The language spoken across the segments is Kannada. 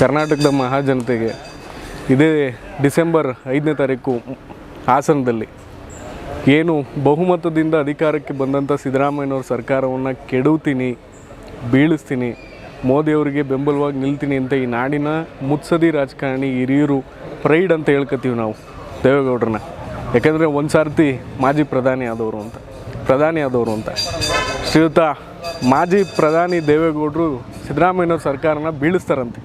ಕರ್ನಾಟಕದ ಮಹಾಜನತೆಗೆ ಇದೇ ಡಿಸೆಂಬರ್ ಐದನೇ ತಾರೀಕು ಹಾಸನದಲ್ಲಿ ಏನು ಬಹುಮತದಿಂದ ಅಧಿಕಾರಕ್ಕೆ ಬಂದಂಥ ಸಿದ್ದರಾಮಯ್ಯನವ್ರ ಸರ್ಕಾರವನ್ನು ಕೆಡುತ್ತೀನಿ ಬೀಳಿಸ್ತೀನಿ, ಮೋದಿಯವರಿಗೆ ಬೆಂಬಲವಾಗಿ ನಿಲ್ತೀನಿ ಅಂತ ಈ ನಾಡಿನ ಮುತ್ಸದಿ ರಾಜಕಾರಣಿ ಹಿರಿಯರು ಪ್ರೈಡ್ ಅಂತ ಹೇಳ್ಕೊತೀವಿ ನಾವು ದೇವೇಗೌಡ್ರನ್ನ. ಯಾಕೆಂದರೆ ಒಂದು ಸಾರ್ತಿ ಮಾಜಿ ಪ್ರಧಾನಿ ಆದವರು ಅಂತ, ಪ್ರಧಾನಿ ಆದವರು ಅಂತ. ಶ್ರೀಯುತ, ಮಾಜಿ ಪ್ರಧಾನಿ ದೇವೇಗೌಡರು ಸಿದ್ದರಾಮಯ್ಯನವ್ರ ಸರ್ಕಾರನ ಬೀಳಿಸ್ತಾರಂತೆ.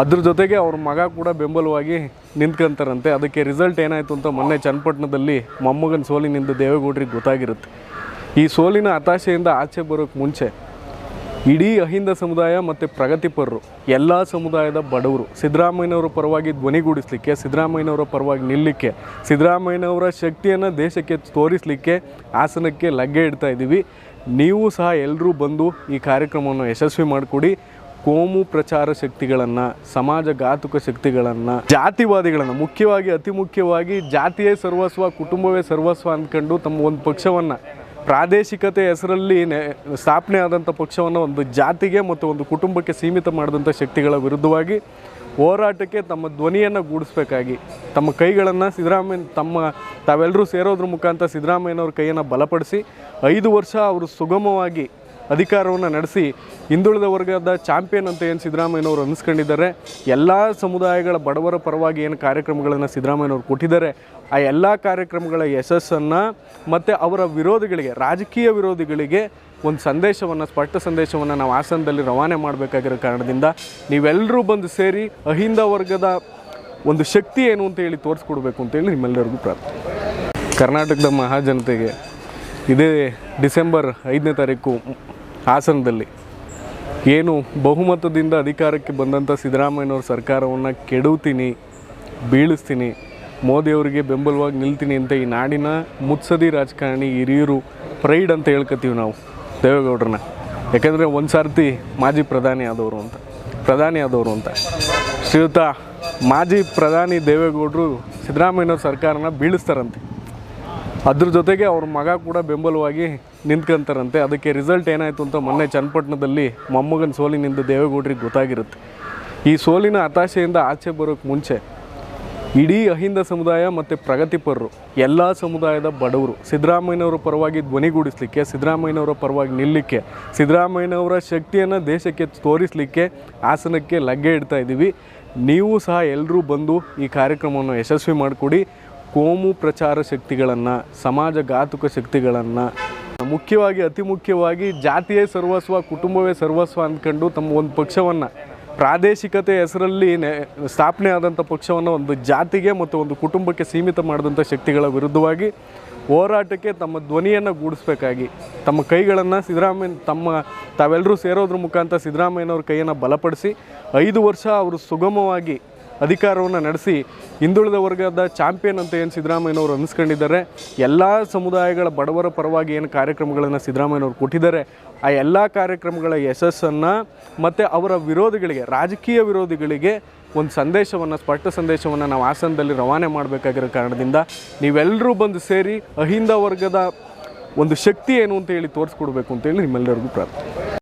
ಅದ್ರ ಜೊತೆಗೆ ಅವ್ರ ಮಗ ಕೂಡ ಬೆಂಬಲವಾಗಿ ನಿಂತ್ಕೊಂತಾರಂತೆ. ಅದಕ್ಕೆ ರಿಸಲ್ಟ್ ಏನಾಯಿತು ಅಂತ ಮೊನ್ನೆ ಚನ್ನಪಟ್ಟಣದಲ್ಲಿ ಮೊಮ್ಮಗನ ಸೋಲಿನಿಂದ ದೇವೇಗೌಡರಿಗೆ ಗೊತ್ತಾಗಿರುತ್ತೆ. ಈ ಸೋಲಿನ ಹತಾಶೆಯಿಂದ ಆಚೆ ಬರೋಕ್ಕೆ ಮುಂಚೆ ಇಡೀ ಅಹಿಂದ ಸಮುದಾಯ ಮತ್ತು ಪ್ರಗತಿಪರರು, ಎಲ್ಲ ಸಮುದಾಯದ ಬಡವರು, ಸಿದ್ದರಾಮಯ್ಯನವರ ಪರವಾಗಿ ಧ್ವನಿಗೂಡಿಸಲಿಕ್ಕೆ, ಸಿದ್ದರಾಮಯ್ಯನವರ ಪರವಾಗಿ ನಿಲ್ಲಲಿಕ್ಕೆ ಸಿದ್ದರಾಮಯ್ಯನವರ ಶಕ್ತಿಯನ್ನು ದೇಶಕ್ಕೆ ತೋರಿಸಲಿಕ್ಕೆ ಹಾಸನಕ್ಕೆ ಲಗ್ಗೆ ಇಡ್ತಾ ಇದ್ದೀವಿ ನೀವು ಸಹ ಎಲ್ಲರೂ ಬಂದು ಈ ಕಾರ್ಯಕ್ರಮವನ್ನು ಯಶಸ್ವಿ ಮಾಡಿಕೊಡಿ. ಕೋಮು ಪ್ರಚಾರ ಶಕ್ತಿಗಳನ್ನು, ಸಮಾಜ ಘಾತುಕ ಶಕ್ತಿಗಳನ್ನು, ಜಾತಿವಾದಿಗಳನ್ನು, ಮುಖ್ಯವಾಗಿ, ಅತಿ ಮುಖ್ಯವಾಗಿ ಜಾತಿಯೇ ಸರ್ವಸ್ವ, ಕುಟುಂಬವೇ ಸರ್ವಸ್ವ ಅಂದ್ಕೊಂಡು ತಮ್ಮ ಒಂದು ಪಕ್ಷವನ್ನು, ಪ್ರಾದೇಶಿಕತೆ ಹೆಸರಲ್ಲಿ ಸ್ಥಾಪನೆ ಆದಂಥ ಪಕ್ಷವನ್ನು ಒಂದು ಜಾತಿಗೆ ಮತ್ತು ಒಂದು ಕುಟುಂಬಕ್ಕೆ ಸೀಮಿತ ಮಾಡಿದಂಥ ಶಕ್ತಿಗಳ ವಿರುದ್ಧವಾಗಿ ಹೋರಾಟಕ್ಕೆ ತಮ್ಮ ಧ್ವನಿಯನ್ನು ಗೂಡಿಸ್ಬೇಕಾಗಿ, ತಮ್ಮ ಕೈಗಳನ್ನು ಸಿದ್ದರಾಮಯ್ಯ, ತಮ್ಮ ತಾವೆಲ್ಲರೂ ಸೇರೋದ್ರ ಮುಖಾಂತರ ಸಿದ್ದರಾಮಯ್ಯನವ್ರ ಕೈಯನ್ನು ಬಲಪಡಿಸಿ, ಐದು ವರ್ಷ ಅವರು ಸುಗಮವಾಗಿ ಅಧಿಕಾರವನ್ನು ನಡೆಸಿ ಹಿಂದುಳಿದ ವರ್ಗದ ಚಾಂಪಿಯನ್ ಅಂತ ಏನು ಸಿದ್ದರಾಮಯ್ಯನವರು ಅನ್ನಿಸ್ಕೊಂಡಿದ್ದಾರೆ, ಎಲ್ಲ ಸಮುದಾಯಗಳ ಬಡವರ ಪರವಾಗಿ ಏನು ಕಾರ್ಯಕ್ರಮಗಳನ್ನು ಸಿದ್ದರಾಮಯ್ಯನವರು ಕೊಟ್ಟಿದ್ದಾರೆ, ಆ ಎಲ್ಲ ಕಾರ್ಯಕ್ರಮಗಳ ಯಶಸ್ಸನ್ನು ಮತ್ತು ಅವರ ವಿರೋಧಿಗಳಿಗೆ, ರಾಜಕೀಯ ವಿರೋಧಿಗಳಿಗೆ ಒಂದು ಸಂದೇಶವನ್ನು, ಸ್ಪಷ್ಟ ಸಂದೇಶವನ್ನು ನಾವು ಹಾಸನದಲ್ಲಿ ರವಾನೆ ಮಾಡಬೇಕಾಗಿರೋ ಕಾರಣದಿಂದ ನೀವೆಲ್ಲರೂ ಬಂದು ಸೇರಿ ಅಹಿಂದ ವರ್ಗದ ಒಂದು ಶಕ್ತಿ ಏನು ಅಂತ ಹೇಳಿ ತೋರಿಸ್ಕೊಡ್ಬೇಕು ಅಂತೇಳಿ ನಿಮ್ಮೆಲ್ಲರಿಗೂ ಪ್ರಾರ್ಥನೆ. ಕರ್ನಾಟಕದ ಮಹಾಜನತೆಗೆ ಇದೇ ಡಿಸೆಂಬರ್ ಐದನೇ ತಾರೀಕು ಹಾಸನದಲ್ಲಿ ಏನು ಬಹುಮತದಿಂದ ಅಧಿಕಾರಕ್ಕೆ ಬಂದಂಥ ಸಿದ್ದರಾಮಯ್ಯನವ್ರ ಸರ್ಕಾರವನ್ನು ಕೆಡುತ್ತೀನಿ ಬೀಳಿಸ್ತೀನಿ, ಮೋದಿಯವರಿಗೆ ಬೆಂಬಲವಾಗಿ ನಿಲ್ತೀನಿ ಅಂತ ಈ ನಾಡಿನ ಮುತ್ಸದಿ ರಾಜಕಾರಣಿ ಹಿರಿಯರು ಪ್ರೈಡ್ ಅಂತ ಹೇಳ್ಕೊತೀವಿ ನಾವು, ದೇವೇಗೌಡ್ರನ್ನ. ಯಾಕೆಂದರೆ ಒಂದು ಸಾರ್ತಿ ಮಾಜಿ ಪ್ರಧಾನಿ ಆದವರು ಅಂತ, ಪ್ರಧಾನಿ ಆದವರು ಅಂತ. ಶ್ರೀಯುತ, ಮಾಜಿ ಪ್ರಧಾನಿ ದೇವೇಗೌಡರು ಸಿದ್ದರಾಮಯ್ಯನವ್ರ ಸರ್ಕಾರನ ಬೀಳಿಸ್ತಾರಂತೆ. ಅದ್ರ ಜೊತೆಗೆ ಅವ್ರ ಮಗ ಕೂಡ ಬೆಂಬಲವಾಗಿ ನಿಂತ್ಕೊಂತಾರಂತೆ. ಅದಕ್ಕೆ ರಿಸಲ್ಟ್ ಏನಾಯಿತು ಅಂತ ಮೊನ್ನೆ ಚನ್ನಪಟ್ಟಣದಲ್ಲಿ ಮೊಮ್ಮಗನ ಸೋಲಿನಿಂದ ದೇವೇಗೌಡರಿಗೆ ಗೊತ್ತಾಗಿರುತ್ತೆ. ಈ ಸೋಲಿನ ಹತಾಶೆಯಿಂದ ಆಚೆ ಬರೋಕ್ಕೆ ಮುಂಚೆ ಇಡೀ ಅಹಿಂದ ಸಮುದಾಯ ಮತ್ತು ಪ್ರಗತಿಪರರು, ಎಲ್ಲ ಸಮುದಾಯದ ಬಡವರು, ಸಿದ್ದರಾಮಯ್ಯನವರ ಪರವಾಗಿ ಧ್ವನಿಗೂಡಿಸಲಿಕ್ಕೆ, ಸಿದ್ದರಾಮಯ್ಯನವರ ಪರವಾಗಿ ನಿಲ್ಲಲಿಕ್ಕೆ ಸಿದ್ದರಾಮಯ್ಯನವರ ಶಕ್ತಿಯನ್ನು ದೇಶಕ್ಕೆ ತೋರಿಸಲಿಕ್ಕೆ ಹಾಸನಕ್ಕೆ ಲಗ್ಗೆ ಇಡ್ತಾ ಇದ್ದೀವಿ ನೀವು ಸಹ ಎಲ್ಲರೂ ಬಂದು ಈ ಕಾರ್ಯಕ್ರಮವನ್ನು ಯಶಸ್ವಿ ಮಾಡಿಕೊಡಿ. ಕೋಮು ಪ್ರಚಾರ ಶಕ್ತಿಗಳನ್ನು, ಸಮಾಜ ಘಾತುಕ ಶಕ್ತಿಗಳನ್ನು, ಮುಖ್ಯವಾಗಿ, ಅತಿ ಮುಖ್ಯವಾಗಿ ಜಾತಿಯೇ ಸರ್ವಸ್ವ, ಕುಟುಂಬವೇ ಸರ್ವಸ್ವ ಅಂದ್ಕೊಂಡು ತಮ್ಮ ಒಂದು ಪಕ್ಷವನ್ನು, ಪ್ರಾದೇಶಿಕತೆ ಹೆಸರಲ್ಲಿ ನೆ, ಸ್ಥಾಪನೆ ಆದಂಥ ಪಕ್ಷವನ್ನು ಒಂದು ಜಾತಿಗೆ ಮತ್ತು ಒಂದು ಕುಟುಂಬಕ್ಕೆ ಸೀಮಿತ ಮಾಡಿದಂಥ ಶಕ್ತಿಗಳ ವಿರುದ್ಧವಾಗಿ ಹೋರಾಟಕ್ಕೆ ತಮ್ಮ ಧ್ವನಿಯನ್ನು ಗೂಡಿಸ್ಬೇಕಾಗಿ, ತಮ್ಮ ಕೈಗಳನ್ನು ಸಿದ್ದರಾಮಯ್ಯ, ತಮ್ಮ ತಾವೆಲ್ಲರೂ ಸೇರೋದ್ರ ಮುಖಾಂತರ ಸಿದ್ದರಾಮಯ್ಯನವ್ರ ಕೈಯನ್ನು ಬಲಪಡಿಸಿ, ಐದು ವರ್ಷ ಅವರು ಸುಗಮವಾಗಿ ಅಧಿಕಾರವನ್ನು ನಡೆಸಿ ಹಿಂದುಳಿದ ವರ್ಗದ ಚಾಂಪಿಯನ್ ಅಂತ ಏನು ಸಿದ್ದರಾಮಯ್ಯನವರು ಅನ್ನಿಸ್ಕೊಂಡಿದ್ದಾರೆ, ಎಲ್ಲ ಸಮುದಾಯಗಳ ಬಡವರ ಪರವಾಗಿ ಏನು ಕಾರ್ಯಕ್ರಮಗಳನ್ನು ಸಿದ್ದರಾಮಯ್ಯನವರು ಕೊಟ್ಟಿದ್ದಾರೆ, ಆ ಎಲ್ಲ ಕಾರ್ಯಕ್ರಮಗಳ ಯಶಸ್ಸನ್ನು ಮತ್ತು ಅವರ ವಿರೋಧಿಗಳಿಗೆ, ರಾಜಕೀಯ ವಿರೋಧಿಗಳಿಗೆ ಒಂದು ಸಂದೇಶವನ್ನು, ಸ್ಪಷ್ಟ ಸಂದೇಶವನ್ನು ನಾವು ಹಾಸನದಲ್ಲಿ ರವಾನೆ ಮಾಡಬೇಕಾಗಿರೋ ಕಾರಣದಿಂದ ನೀವೆಲ್ಲರೂ ಬಂದು ಸೇರಿ ಅಹಿಂದ ವರ್ಗದ ಒಂದು ಶಕ್ತಿ ಏನು ಅಂತ ಹೇಳಿ ತೋರಿಸ್ಕೊಡ್ಬೇಕು ಅಂತೇಳಿ ನಿಮ್ಮೆಲ್ಲರಿಗೂ ಪ್ರಾರ್ಥನೆ.